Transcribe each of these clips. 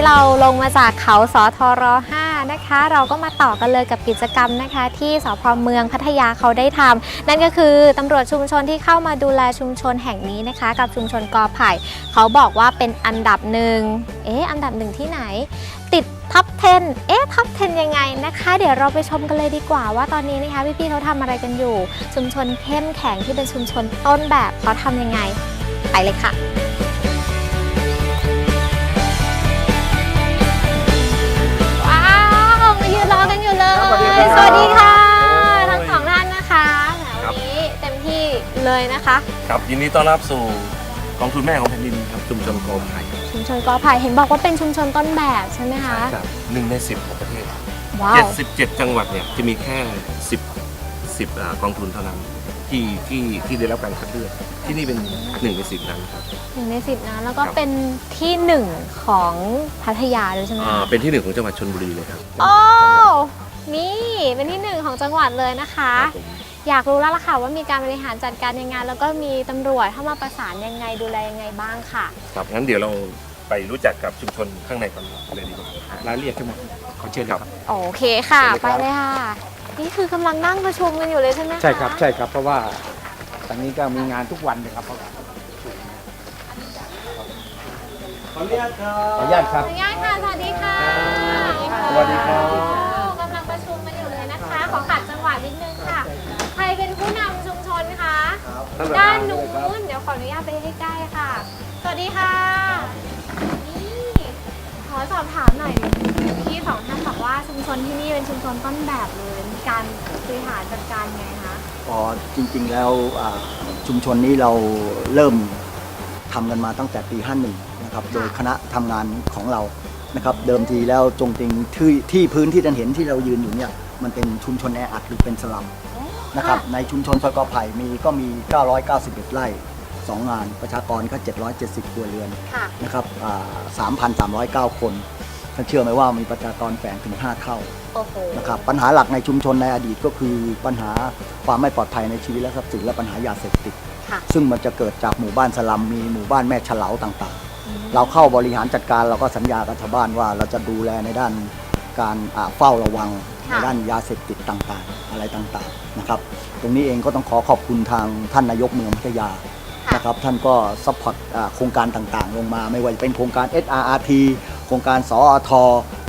ที่เราลงมาจากเขาสอทร5นะคะ เราก็มาต่อกันเลยกับกิจกรรมนะคะ ที่สพเมืองพัทยาเขาได้ทำนั่นก็คือตำรวจชุมชนที่เข้ามาดูแลชุมชนแห่งนี้นะคะ กับชุมชนกอไผ่ เขาบอกว่าเป็นอันดับหนึ่งเอ๊ะอันดับหนึ่งที่ไหน ติดท็อป 10 เอ๊ะ ท็อป 10 ยังไงนะคะ เดี๋ยวเราไปชมกันเลยดีกว่าว่าตอนนี้นะคะ พี่ๆเขาทำอะไรกันอยู่ ชุมชนเข้มแข็งที่เป็นชุมชนต้นแบบเขาทำยังไง ไปเลยค่ะ สวัสดีครับสวัสดีค่ะโอ้ยทั้งสองท่านนะคะแหมครัวันบนี้เต็มที่เลยนะคะ ครับยินดีต้อนรับสู่กองทุนแม่ของแผ่นดินครับชุมชนโกมไทยชุมชนกอไผ่เห็นบอกว่าเป็นชุมชนต้นแบบใช่ไหมคะครับหนึ่งในสิบของประเทศว้าว77 จังหวัดเนี่ยจะมีแค่ 10 10อ่ากองทุนเท่านั้นที่ที่ที่ได้รับการคัดเลือกที่นี่เป็นหนึ่งในสิบนั้นครับ หนึ่งในสิบนะแล้วก็ครับ เป็นที่หนึ่งของพัทยาด้วยใช่ไหมอ่าคะเป็นที่หนึ่งของจังหวัดชนบุรีเลยครับ โอ้ นี่เป็นที่หนึ่งของจังหวัดเลยนะคะครับผมอยากรู้แล้วล่ะค่ะว่ามีการบริหารจัดการยังไงแล้วก็มีตำรวจเข้ามาประสานยังไงดูแลยังไงบ้างค่ะ ครับงั้นเดี๋ยวเราไปรู้จักกับชุมชนข้างในกันเลยดีกว่ารายละเอียดทั้งหมดขอเชิญครับ โอเคค่ะเชิญเลยไปครับเลยค่ะ นี่คือกำลังนั่งประชุมกันอยู่เลยใช่ไหมคะใช่ครับใช่ครับ เพราะว่าตอนนี้ก็มีงานทุกวันเลยครับขออนุญาตครับขออนุญาตครับ ขออนุญาตค่ะ สวัสดีค่ะ สวัสดีครับ ด้านนู้น เดี๋ยวขออนุญาตไปใกล้ๆค่ะ สวัสดีค่ะ นี่ขอสอบถามหน่อยพี่สองท่านบอกว่าชุมชนที่นี่เป็นชุมชนต้นแบบเลยมีการบริหารจัดการไงคะอ๋อจริงๆแล้วอ่าชุมชนนี้เราเริ่มทำกันมาตั้งแต่ปี 51 นะครับ โดยคณะทำงานของเรา นะครับ เดิมทีแล้วจงจริงที่ที่พื้นที่ท่านเห็นที่เรายืนอยู่เนี่ย มันเป็นชุมชนแออัดหรือเป็นสลัม นะครับในชุมชนซอยกอไผ่มีก็มี 991 ไร่ 2 งานประชากรก็ 770 ครัวเรือนค่ะ นะครับอ่า3,309 คนท่านเชื่อไหมว่ามีประชากรแฝงถึง 5 เท่าโอ้โห นะครับปัญหาหลักในชุมชนในอดีตก็คือปัญหาความไม่ปลอดภัยในชีวิตและทรัพย์สินและปัญหายาเสพติด ค่ะ ซึ่งมันจะเกิดจากหมู่บ้านสลัมมีหมู่บ้านแม่เฉลาต่างๆเราเข้าบริหารจัดการเราก็สัญญากับชาวบ้านว่าเราจะดูแลในด้านการอ่าเฝ้าระวังค่ะ ในด้านยาเสพติดต่างๆ อะไรต่างๆนะครับ ตรงนี้เองก็ต้องขอขอบคุณทางท่านนายกเมืองพัทยาค่ะนะครับท่านก็ซัพพอร์ตอ่าโครงการต่างๆ ลงมา ไม่ว่าจะเป็นโครงการ SRRT โครงการสอท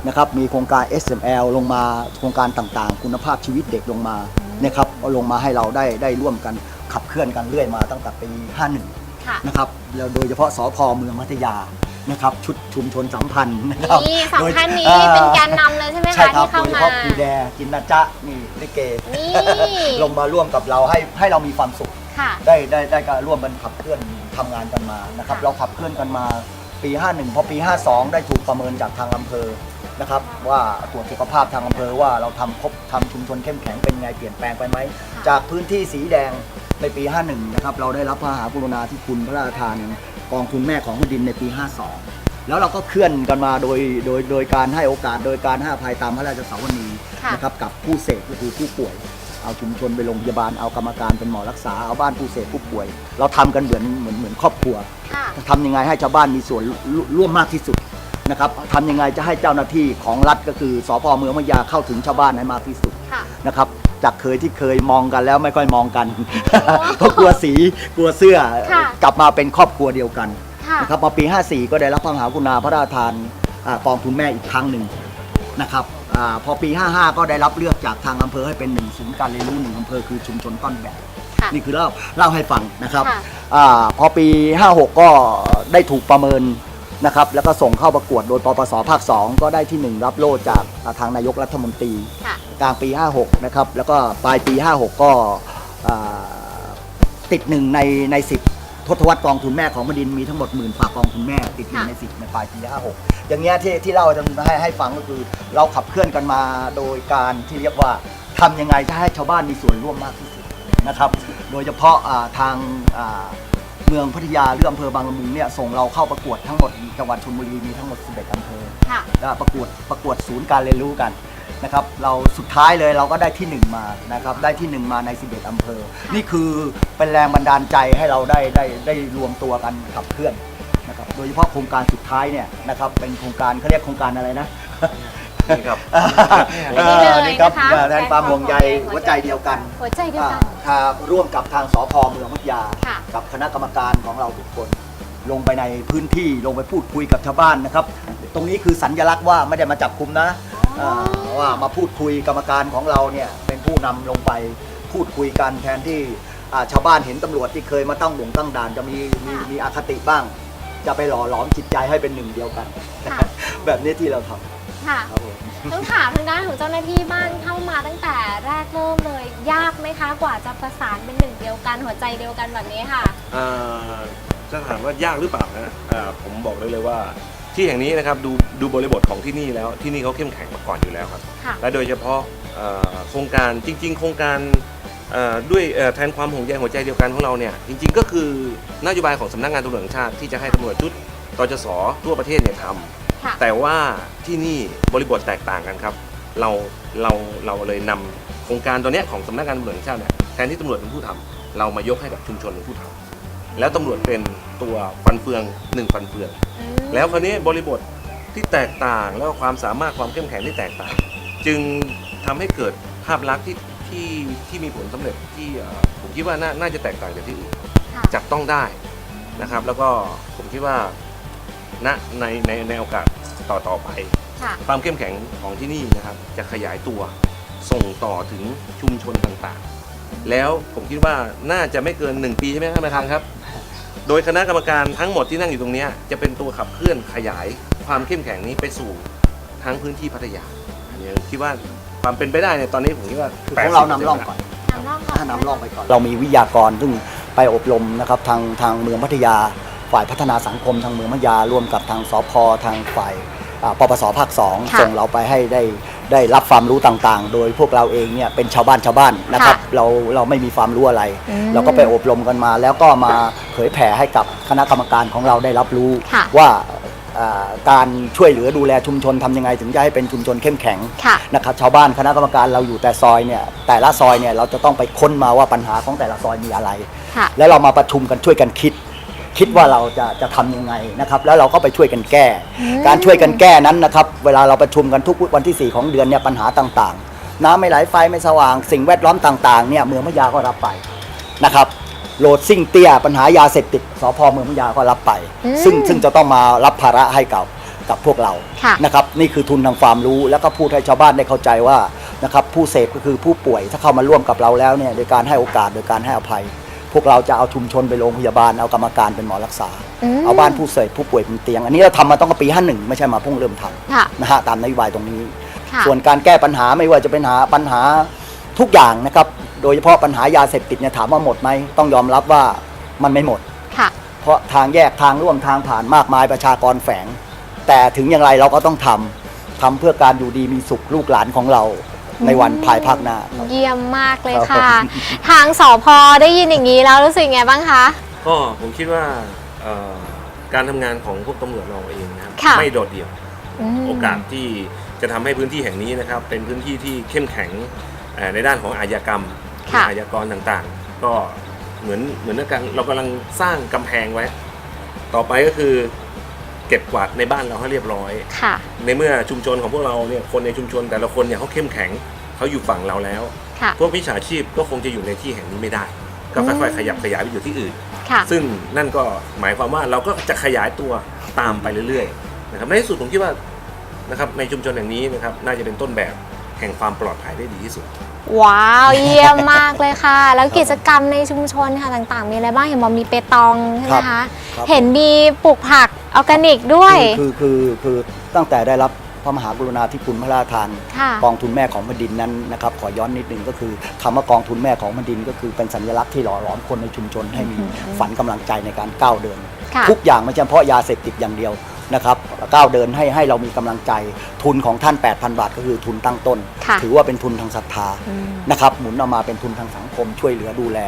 นะครับมีโครงการ SML ลงมาโครงการต่างๆ คุณภาพชีวิตเด็กลงมานะครับก็ลงมาให้เราได้ได้ร่วมกันขับเคลื่อนกันเรื่อยมาตั้งแต่ปี 51ค่ะนะครับแล้วโดยเฉพาะสพเมืองพัทยา นะครับชุดชุมชนสัมพันธ์นะครับนี่สองโดยท่านนี้อ่เป็นแกนนำเลยใช่ไหมใช่คะครับที่โดเข้ายเฉมา พาะครูแดจินนาจ๊ะนี่ลิเกนี่ ลงมาร่วมกับเราให้ให้เรามีความสุข ค่ะ ได้ได้ได้การร่วมกันขับเคลื่อนทำงานกันมานะครับ ค่ะเราขับเคลื่อนกันมาปี 51 พอปี 52 ได้ถูกประเมินจากทางอำเภอนะครับ ว่าตรวจสุขภาพทางอำเภอว่าเราทำครบทำชุมชนเข้มแข็งเป็นไงเปลี่ยนแปลงไปไหมจากพื้นที่สีแดง ในปี 51 นะครับ เราได้รับพระมหากรุณาธิคุณพระราชทานกองทุนแม่ของแผ่นดินในปี 52 แล้วเราก็เคลื่อนกันมาโดยโดยโดยการให้โอกาสโดยการให้อภัยตามพระราชสาวนีค่ะนะครับกับผู้เสพก็คือผู้ป่วย เอาชุมชนไปโรงพยาบาลเอากรรมการเป็นหมอรักษาเอาบ้านผู้เสพผู้ป่วย เราทำกันเหมือนเหมือนเหมือนครอบครัวค่ะทำยังไงให้ชาวบ้านมีส่วนร่วร่วมมากที่สุดนะครับทำยังไงจะให้เจ้าหน้าที่ของรัฐก็คือสพเมืองพัทยาเข้าถึงชาวบ้านให้มากที่สุดค่ะ นะครับจากเคยที่เคยมองกันแล้วไม่ค่อยมองกัน เพราะกลัวสีกลัวเสื้อ ค่ะกลับมาเป็นครอบครัวเดียวกันค่ะ นะครับมาปี 54 ก็ได้รับพระมหากรุณาพระราชทานอากองทุนแม่อีกครั้งหนึ่งนะครับอาพอปี 55 ก็ได้รับเลือกจากทางอำเภอให้เป็นหนึ่งศูนย์การเรียนรู้หนึ่งอำเภอคือชุมชนต้นแบบ ค่ะ นี่คือเล่าเล่าให้ฟังนะครับค่ะ อาพอปี 56 ก็ได้ถูกประเมิน นะครับแล้วก็ส่งเข้าประกวดโดยปปสภาค 2 ก็ได้ที่ 1 รับโล่จากอ่าทางนายกรัฐมนตรี ค่ะ กลางปี 56 นะครับ แล้วก็ปลายปี 56 ก็อ่าติดหนึ่งในใน10ทศวรรษกองทุนแม่ของแผ่นดินมีทั้งหมดหมื่นฝากกองทุนแม่ ติดหนึ่งค่ะ ใน10ในปลายปี 56 อย่างเงี้ยที่ที่เราจะให้ให้ฟังก็คือเราขับเคลื่อนกันมาโดยการที่เรียกว่าทำยังไงจะให้ชาวบ้านมีส่วนร่วมมากที่สุดนะครับ โดยเฉพาะอ่าทางอ่า เมืองพัทยาหรืออำเภอบางละมุงเนี่ยส่งเราเข้าประกวดทั้งหมดจังหวัดชลบุรีมีทั้งหมด 11อำเภอค่ะก็ประกวดประกวดศูนย์การเรียนรู้กันนะครับเราสุดท้ายเลยเราก็ได้ที่หนึ่งมานะครับได้ที่หนึ่งมาใน 11อำเภอ นี่คือเป็นแรงบันดาลใจให้เราได้ได้ได้รวมตัวกันขับเคลื่อนนะครับโดยเฉพาะโครงการสุดท้ายเนี่ยนะครับเป็นโครงการเขาเรียกโครงการอะไรนะนี่ ครับอันนี้เลยนี่ครับนะคะ แทนความห่วงใยหัวใจเดียวกันหัวใจเดียวกันอ่าทางร่วมกับทางสพเมืองพัทยา ค่ะ กับคณะกรรมการของเราทุกคน ลงไปในพื้นที่ลงไปพูดคุยกับชาวบ้านนะครับ ตรงนี้คือสัญลักษณ์ว่าไม่ได้มาจับคุมนะาว่ามาพูดคุยกรรมการของเราเนี่ยเป็นผู้นำลงไปพูดคุยกันแทนที่อ่าชาวบ้านเห็นตำรวจที่เคยมาตั้งวงตั้งด่านจะมีมีมีอคติบ้าง จะไปหล่อหลอมจิตใจให้เป็นหนึ่งเดียวกัน ค่ะ แบบนี้ที่เราท ค่ะำครับผมต้องถามทางด้านของเจ้าหน้าที่บ้านเข้ามาตั้งแต่แรกเริ่มเลย ยากไหมคะกว่าจะประสานเป็นหนึ่งเดียวกันหัวใจเดียวกันแบบนี้ค่ะอ่าจะถามว่ายากหรือเปล่านะอ่าผมบอกได้เลยว่า ที่แห่งนี้นะครับดูดูบริบทของที่นี่แล้วที่นี่เขาเข้มแข็งมาก่อนอยู่แล้วครับ ค่ะ และโดยเฉพาะเอ่อโครงการจริง ๆ โครงการเอ่อด้วยเอ่อแทนความห่วงใยหัวใจเดียวกันของเราเนี่ยจริง ๆ ก็คือนโยบายของสำนักงานตำรวจแห่งชาติที่จะให้ตำรวจชุดตจสทั่วประเทศเนี่ยท ค่ะำแต่ว่าที่นี่บริบทแตกต่างกันครับ เราเราเราเลยนำโครงการตัวเนี้ยของสำนักงานตำรวจแห่งชาติเนี่ยแทนที่ตำรวจเป็นผู้ทำเรามายกให้กับชุมชนเป็นผู้ทำแล้วตำรวจเป็นตัวฟันเฟืองหนึ่งฟันเฟือง อืมแล้วคราวนี้บริบทที่แตกต่างแล้วก็ความสามารถความเข้มแข็งที่แตกต่าง จึงทำให้เกิดภาพลักษณ์ที่ที่ที่มีผลสำเร็จที่เอ่อผมคิดว่าน่าน่าจะแตกต่างจากที่อื่น ค่ะจับต้องได้นะครับ แล้วก็ผมคิดว่า ณในในในโอกาสต่อต่อไป ค่ะความเข้มแข็งของที่นี่นะครับ จะขยายตัวส่งต่อถึงชุมชนต่างๆ แล้วผมคิดว่าน่าจะไม่เกิน 1 ปีใช่ไหมครับท่านประธานครับ โดยคณะกรรมการทั้งหมดที่นั่งอยู่ตรงเนี้ยจะเป็นตัวขับเคลื่อนขยายความเข้มแข็งนี้ไปสู่ทั้งพื้นที่พัทยาอันนี้คิดว่าความเป็นไปได้เนี่ยตอนนี้ผมคิดว่าคือของเรานำร่องก่อนนำร่องก่อน ถ้านำร่องไปก่อน เรามีวิทยากรซึ่งไปอบรมนะครับทางทางเมืองพัทยา ฝ่ายพัฒนาสังคมทางเมืองพัทยาร่วมกับทางสพทางฝ่ายอ่าปปสภาคสองค่ะส่งเราไปให้ได้ได้รับความรู้ต่างๆ โดยพวกเราเองเนี่ยเป็นชาวบ้านชาวบ้านนะครับ ค่ะเราเราไม่มีความรู้อะไร อืมเราก็ไปอบรมกันมา แล้วก็มาเผยแผ่ให้กับคณะกรรมการของเราได้รับรู้ ค่ะว่าอ่าการช่วยเหลือดูแลชุมชนทำยังไง ถึงจะให้เป็นชุมชนเข้มแข็งค่ะ นะครับชาวบ้านคณะกรรมการเราอยู่แต่ซอยเนี่ยแต่ละซอยเนี่ยเราจะต้องไปค้นมาว่าปัญหาของแต่ละซอยมีอะไร ค่ะ แล้วเรามาประชุมกันช่วยกันคิด คิดว่าเราจะจะทำยังไงนะครับ แล้วเราก็ไปช่วยกันแก้อืมการช่วยกันแก้นั้นนะครับ เวลาเราประชุมกันทุกวันที่ 4 ของเดือนเนี่ยปัญหาต่างๆ น้ำไม่ไหลไฟไม่สว่าง สิ่งแวดล้อมต่างๆเนี่ยเมืองพะยาก็รับไปนะครับโหลดซิ่งเตี้ยปัญหายาเสพติดสพเมืองพะยาก็รับไปอืมซึ่งซึ่งจะต้องมารับภาระให้กับกับพวกเราค่ะนะครับนี่คือทุนทางความรู้ แล้วก็พูดให้ชาวบ้านได้เข้าใจว่านะครับผู้เสพก็คือผู้ป่วยถ้าเข้ามาร่วมกับเราแล้วเนี่ยโดยการให้โอกาสโดยการให้อภัย พวกเราจะเอาชุมชนไปโรงพยาบาลเอากรรมการเป็นหมอรักษามเอาบ้านผู้เสพผู้ป่วยเป็นเตียง อันนี้เราทำมาตั้งแต่ปี 51 ไม่ใช่มาเพิ่งเริ่มทค่ะำนะฮะตามนโยบายตรงนี้ ค่ะส่วนการแก้ปัญหาไม่ว่าจะเป็นหาปัญหาทุกอย่างนะครับ โดยเฉพาะปัญหายาเสพติดเนี่ยถามว่าหมดไหมต้องยอมรับว่ามันไม่หมด ค่ะ เพราะทางแยกทางร่วมทางผ่านมากมายประชากรแฝง แต่ถึงอย่างไรเราก็ต้องทำทำเพื่อการอยู่ดีมีสุขลูกหลานของเรา ในวันภายภาคหน้าครับ เยี่ยมมากเลยครับค่ะผม ทางสพได้ยินอย่างนี้แล้วรู้สึกไงบ้างคะ ก็ผมคิดว่าเอ่อการทำงานของพวกตำรวจเราเองนะครับค่ะ ไม่โดดเดี่ยว ม โอกาสที่จะทำให้พื้นที่แห่งนี้นะครับ เป็นพื้นที่ที่เข้มแข็งเอ่อในด้านของอาชญากรรมค่ะ อาชญากรต่างๆ ก็เหมือนเหมือนกันเรากำลังสร้างกำแพงไว้ ต่อไปก็คือ เก็บกวาดในบ้านเราให้เรียบร้อย ค่ะ ในเมื่อชุมชนของพวกเราเนี่ยคนในชุมชนแต่ละคนเนี่ยเขาเข้มแข็งเขาอยู่ฝั่งเราแล้ว ค่ะ พวกวิชาชีพก็คงจะอยู่ในที่แห่งนี้ไม่ได้ ก็ค่อยๆขยับขยายไปอยู่ที่อื่น ค่ะ ซึ่งนั่นก็หมายความว่าเราก็จะขยายตัวตามไปเรื่อยๆนะครับในที่สุดผมคิดว่านะครับในชุมชนแห่งนี้นะครับน่าจะเป็นต้นแบบแห่งความปลอดภัยได้ดีที่สุด ว้าว เยี่ยมมากเลยค่ะ แล้วกิจกรรมในชุมชนค่ะต่างๆ มีอะไรบ้าง เห็นบอกมีเปตองใช่ไหมครัคะบครับเห็นมีปลูกผัก ออร์แกนิกด้วยคือคือคือคือตั้งแต่ได้รับพระมหากรุณาธิคุณพระราชทาน ค่ะกองทุนแม่ของแผ่นดินนั้นนะครับขอย้อนนิดนึงก็คือคำว่ากองทุนแม่ของแผ่นดิน ก็คือเป็นสัญลักษณ์ที่หล่อหลอมคนในชุมชนให้มีอืมฝันกำลังใจในการก้าวเดิน ค่ะ ทุกอย่างไม่ใช่เฉพาะยาเสพติดอย่างเดียว นะครับก้าวเดินให้ให้เรามีกำลังใจทุนของท่าน 8,000 บาท ก็คือทุนตั้งต้น ค่ะถือว่าเป็นทุนทางศรัทธาอืม นะครับหมุนเอามาเป็นทุนทางสังคมช่วยเหลือดูแล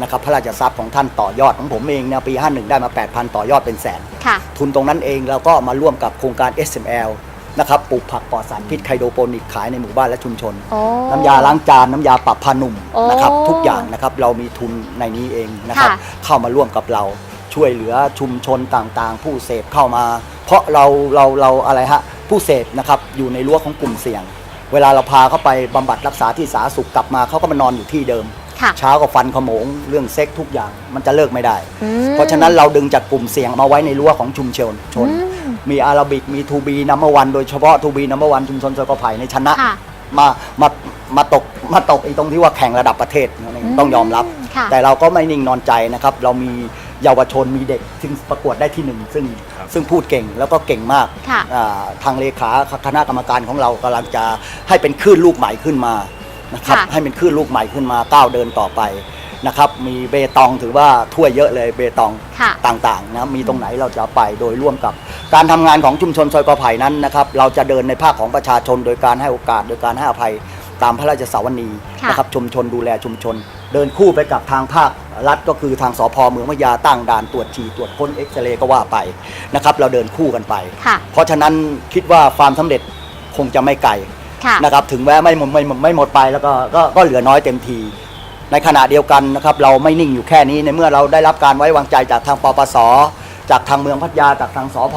นะครับพระราชทรัพย์ของท่านต่อยอดของผมเองเนี่ยปี 51 ได้มา 8,000 ต่อยอดเป็นแสน ค่ะ ทุนตรงนั้นเองเราก็มาร่วมกับโครงการ SML นะครับปลูกผักปลอดสารพิษไคโดโปนิกขายในหมู่บ้านและชุมชน โอ้ น้ำยาล้างจาน น้ำยาปรับผ้านุ่มโอ้นะครับ ทุกอย่างนะครับเรามีทุนในนี้เองนะครับ ค่ะเข้ามาร่วมกับเรา ช่วยเหลือชุมชนต่างๆ ผู้เสพเข้ามา เพราะเราเราเราอะไรฮะผู้เสพนะครับอยู่ในรั้วของกลุ่มเสี่ยง เวลาเราพาเขาไปบำบัดรักษาที่สาธารณสุขกลับมาเขาก็มานอนอยู่ที่เดิม ค่ะเช้าก็ฟันขโมงเรื่องเซ็กทุกอย่างมันจะเลิกไม่ได้ อืม เพราะฉะนั้นเราดึงจากกลุ่มเสี่ยงมาไว้ในรั้วของชุมชนชนอืมมีอาราบิกมีทูบีนัมเบอร์วันโดยเฉพาะทูบีนัมเบอร์วันชุมชนสกอไผ่ในชนะ ค่ะ มา มา มาตก มาตกไอีตรงที่ว่าแข่งระดับประเทศนั่นเองต้องยอมรับ ค่ะแต่เราก็ไม่นิ่งนอนใจนะครับ เรามี เยาวชนมีเด็ก ซึ่งประกวดได้ที่หนึ่งซึ่งครับ ซึ่งพูดเก่งแล้วก็เก่งมากค่ะอ่าทางเลขาคณะกรรมการของเรากำลังจะให้เป็นคลื่นลูกใหม่ขึ้นมานะครับค่ะ ให้เป็นคลื่นลูกใหม่ขึ้นมาก้าวเดินต่อไปนะครับมีเบตองถือว่าถ้วยเยอะเลยเบตอง ค่ะ ต่างๆนะมีตรงไหนเราจะไปโดยร่วมกับ การทำงานของชุมชนซอยกอไผ่นั้นนะครับ เราจะเดินในภาคของประชาชน โดยการให้โอกาสโดยการให้อภัยตามพระราชสาวนีค่ะ นะครับชุมชนดูแลชุมชน เดินคู่ไปกับทางภาค รัฐก็คือทางสพเมืองพะยาตั้งด่านตรวจฉี่ตรวจค้นเอ็กซเรย์ก็ว่าไปนะครับ เราเดินคู่กันไป ค่ะ เพราะฉะนั้นคิดว่าความสำเร็จคงจะไม่ไกลค่ะ นะครับ ถึงแม้ไม่หมดไม่หมดไม่หมดไปแล้วก็ก็ก็เหลือน้อยเต็มที ในขณะเดียวกันนะครับ เราไม่นิ่งอยู่แค่นี้ในเมื่อเราได้รับการไว้วางใจจากทางปปส จากทางเมืองพัทยาจากทางสพ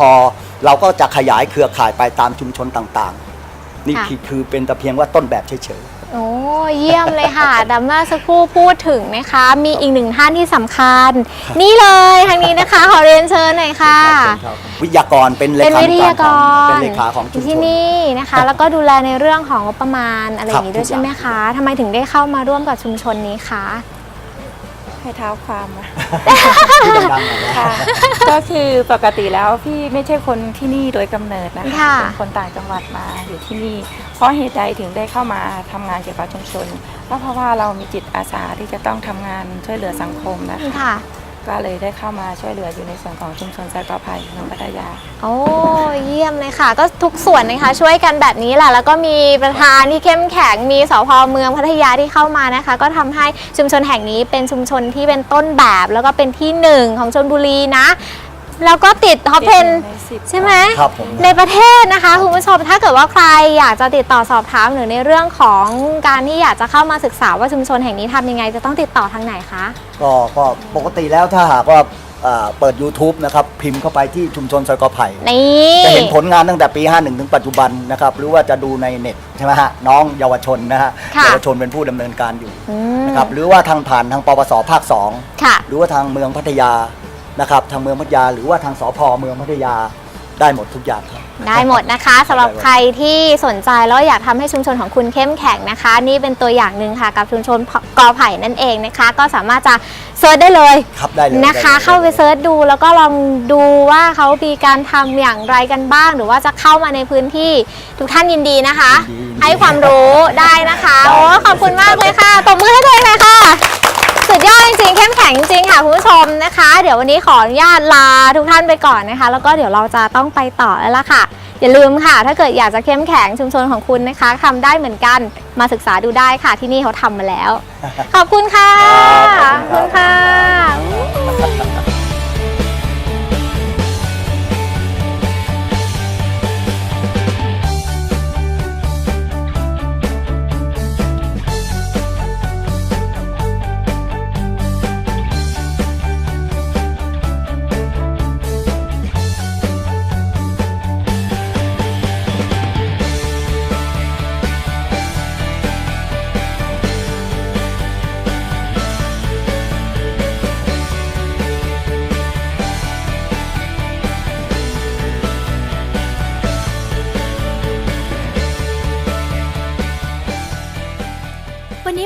เราก็จะขยายเครือข่ายไปตามชุมชนต่างๆ นี่ค่ะ คือคือเป็นแต่เพียงว่าต้นแบบเฉย โอ้เยี่ยมเลยค่ะแต่เมื่อสักครู่พูดถึงนะคะ มีอีกหนึ่งท่านที่สำคัญ นี่เลยทางนี้นะคะ ขอเรียนเชิญหน่อยค่ะๆวิทยากรเป็นเลเป็นขาวิทธิการยาขกองรเป็นเลขาของชุมชที่นนี่นะคะ แล้วก็ดูแลในเรื่องของงบประมาณอะไรอย่างนี้ครับด้วยใช่ไหมทุกอย่างคะทำไมถึงได้เข้ามาร่วมกับชุมชนนี้คะ ให้เท้าความอะที่ดังๆหน่อยนะ ค่ะ ก็คือปกติแล้วพี่ไม่ใช่คนที่นี่โดยกำเนิดนะคะ ค่ะ เป็นคนต่างจังหวัดมาอยู่ที่นี่ เพราะเหตุใดถึงได้เข้ามาทำงานเกี่ยวกับชุมชนก็เพราะว่าเรามีจิตอาสาที่จะต้องทำงานช่วยเหลือสังคมนะคะ ค่ะ ก็เลยได้เข้ามาช่วยเหลืออยู่ในส่วนของชุมชนจักอภัยเมืองพัทยา โอ้เยี่ยมเลยค่ะ ก็ทุกส่วนนะคะ ช่วยกันแบบนี้แหละแล้วก็มีประธานที่เข้มแข็งมีสพเมืองพัทยาที่เข้ามานะคะ ก็ทำให้ชุมชนแห่งนี้เป็นชุมชนที่เป็นต้นแบบ แล้วก็เป็นที่หนึ่งของชนบุรีนะ แล้วก็ติดท็อปเทนในสิบใช่ไหมครับผม ในประเทศนะคะคุณผู้ชมถ้าเกิดว่าใครอยากจะติดต่อสอบถามหรือในเรื่องของการที่อยากจะเข้ามาศึกษาว่าชุมชนแห่งนี้ทำยังไงจะต้องติดต่อทางไหนคะ ก็ก็ปกติแล้วถ้าหากว่าอ่าเปิด YouTube นะครับพิมพ์เข้าไปที่ชุมชนซอยกอไผ่ นี่ จะเห็นผลงานตั้งแต่ปี 51 ถึงปัจจุบันนะครับ หรือว่าจะดูในเน็ตใช่ไหมฮะน้องเยาวชนนะฮะค่ะเยาวชนเป็นผู้ดำเนินการอยู่อืม นะครับหรือว่าทางผ่านทางปปสภาค ค่ะ 2 หรือว่าทางเมืองพัทยา นะครับทางเมืองพัทยาหรือว่าทางสพเมืองพัทยาได้หมดทุกอย่างครับ ได้หมดนะคะสำหรับใครที่สนใจแล้วอยากทำให้ชุมชนของคุณเข้มแข็งนะคะ นี่เป็นตัวอย่างหนึ่งค่ะกับชุมชนกอไผ่นั่นเองนะคะ ก็สามารถจะเซิร์ชได้เลยครับได้เลยนะคะด้ลย เข้าไปเซิร์ชดูแล้วก็ลองดูว่าเขามีการทำอย่างไรกันบ้าง หรือว่าจะเข้ามาในพื้นที่ทุกท่านยินดีนะคะ ยินดียินดีให้ความรู้ได้นะคะได้โอ้ขอบคุณมากเลยค่ะตบมือให้เลยเลยค่ะ สุดยอดจริงๆเข้มแข็งจริงๆค่ะคุณผู้ชมนะคะ เดี๋ยววันนี้ขออนุญาตลาทุกท่านไปก่อนนะคะ แล้วก็เดี๋ยวเราจะต้องไปต่อแล้วล่ะค่ะ อย่าลืมค่ะ ถ้าเกิดอยากจะเข้มแข็งชุมชนของคุณนะคะทำได้เหมือนกันมาศึกษาดูได้ค่ะที่นี่เขาทำมาแล้ว ขอบคุณค่ะครับขอบคุณค่ะ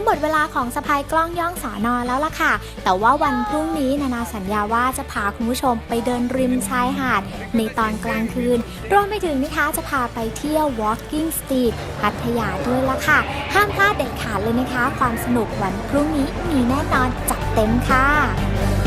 หมดเวลาของสะพายกล้องย่องสอนอแล้วล่ะค่ะ แต่ว่าวันพรุ่งนี้นานาสัญญาว่าจะพาคุณผู้ชมไปเดินริมชายหาด ในตอนกลางคืน รวมไปถึงนะคะจะพาไปเที่ยว Walking Street พัทยาด้วยล่ะค่ะ ห้ามพลาดเด็ดขาดเลยนะคะ ความสนุกวันพรุ่งนี้มีแน่นอนจัดเต็มค่ะ